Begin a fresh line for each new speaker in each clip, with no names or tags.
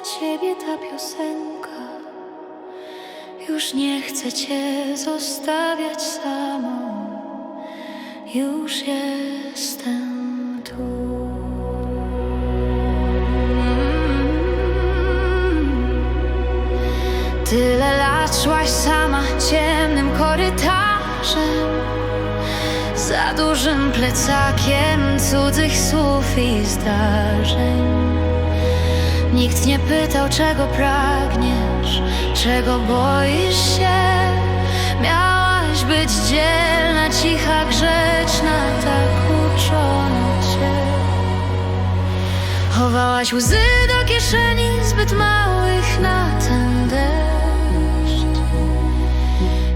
ciebie ta piosenka. Już nie chcę cię zostawiać samą. Już jestem tu. Tyle lat szłaś sama ciemnym korytarzem Za dużym plecakiem cudzych słów i zdarzeń Nikt nie pytał czego pragniesz, czego boisz się. Miałaś być dzielna, cicha, grzeczna, tak uczono cię. Chowałaś łzy do kieszeni zbyt małych na ten deszcz.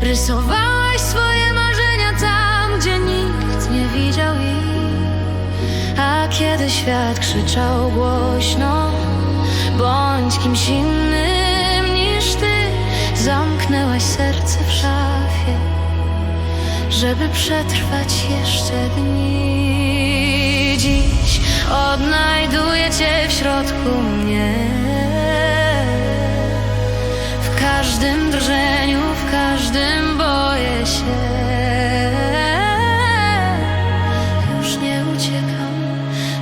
Rysowałaś swoje marzenia tam, gdzie nikt nie widział ich. A kiedy świat krzyczał głośno Bądź kimś innym niż ty Zamknęłaś serce w szafie żeby przetrwać jeszcze dni. Dziś odnajduję Cię w środku mnie. W każdym drżeniu, w każdym boję się. Już nie uciekam,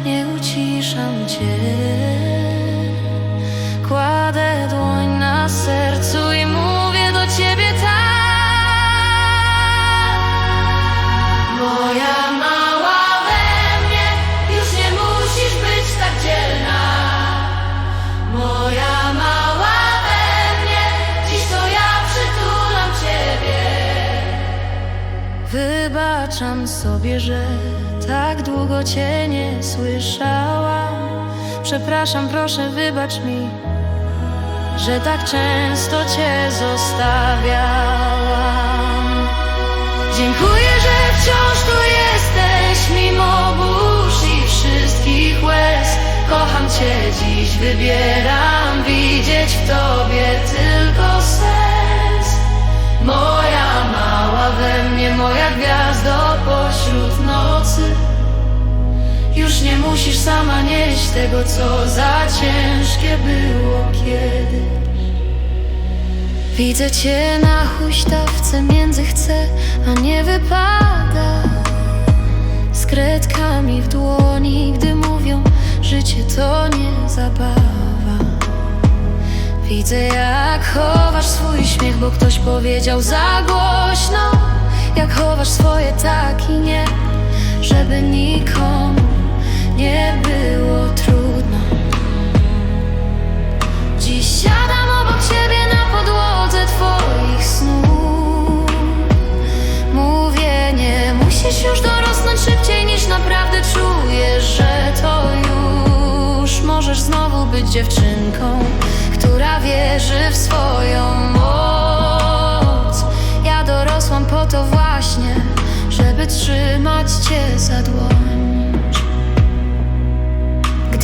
nie uciszam Cię. Wybaczam sobie, że tak długo Cię nie słyszałam. Przepraszam, proszę, wybacz mi, że tak często Cię zostawiałam. Dziękuję, że wciąż tu jesteś, mimo burz i wszystkich łez. Kocham Cię dziś, wybieram widzieć w Tobie tylko sens. Moja mała we mnie, moja gwiazdo Już nie musisz sama nieść tego, co za ciężkie było kiedyś. Widzę cię na huśtawce między chce, a nie wypada. Z kredkami w dłoni, gdy mówią, życie to nie zabawa. Widzę jak chowasz swój śmiech, bo ktoś powiedział za głośno. Jak chowasz swoje tak i nie, żeby nikomu nie było trudno. Dziś siadam obok ciebie na podłodze twoich snów. Mówię, nie musisz już dorosnąć szybciej niż naprawdę czujesz, że to już możesz znowu być dziewczynką, która wierzy w swoją moc. Ja dorosłam po to właśnie, żeby trzymać cię za dłoń.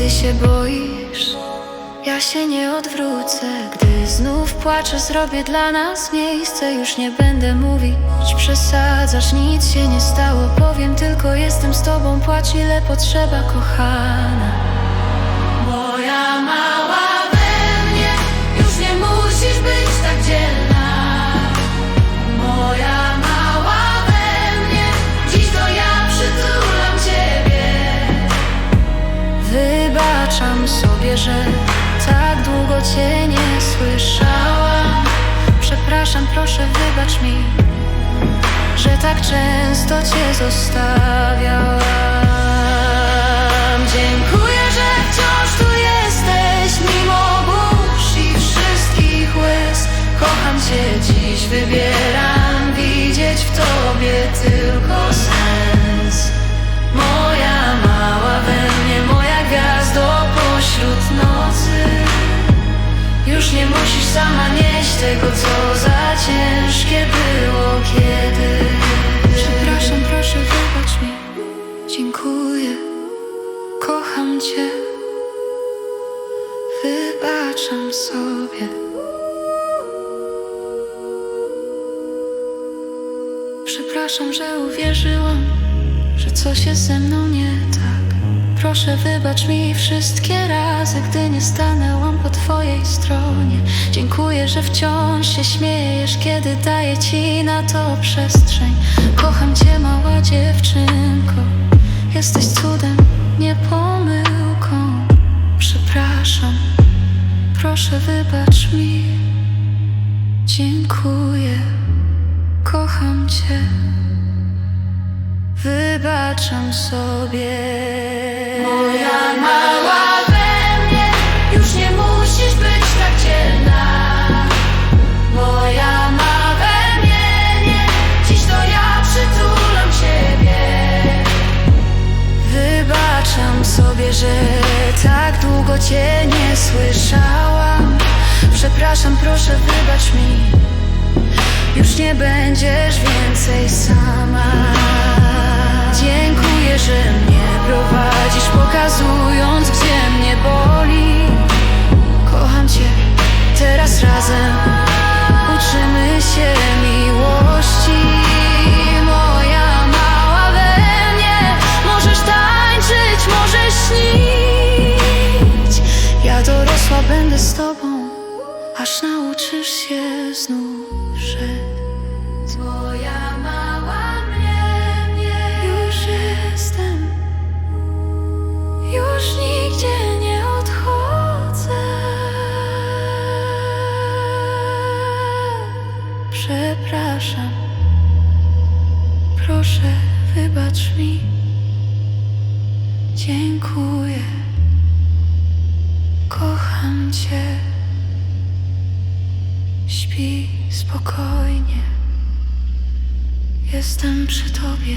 Się boisz, ja się nie odwrócę. Gdy znów płaczę, zrobię dla nas miejsce. Już nie będę mówić, przesadzasz, nic się nie stało. Powiem tylko, jestem z tobą, płacz ile potrzeba, kochana. Moja mała że tak długo cię nie słyszałam. Przepraszam, proszę, wybacz mi, że tak często cię zostawiałam. Dziękuję, że wciąż tu jesteś, mimo burz i wszystkich łez. Kocham cię dziś, wybieram tego, co za ciężkie było kiedyś. Przepraszam, proszę, wybacz mi. Dziękuję, kocham cię. Wybaczam sobie. Przepraszam, że uwierzyłam że coś jest ze mną nie tak. Proszę wybacz mi wszystkie razy, gdy nie stanęłam po twojej stronie. Dziękuję, że wciąż się śmiejesz, kiedy daję ci na to przestrzeń. Kocham cię, mała dziewczynko. Jesteś cudem, nie pomyłką. Przepraszam, proszę wybacz mi. Dziękuję, kocham cię. Wybaczam sobie że tak długo cię nie słyszałam Przepraszam, proszę wybacz mi już nie będziesz więcej sama. Przepraszam, proszę wybacz mi. Dziękuję, kocham cię. Śpi spokojnie. Jestem przy tobie.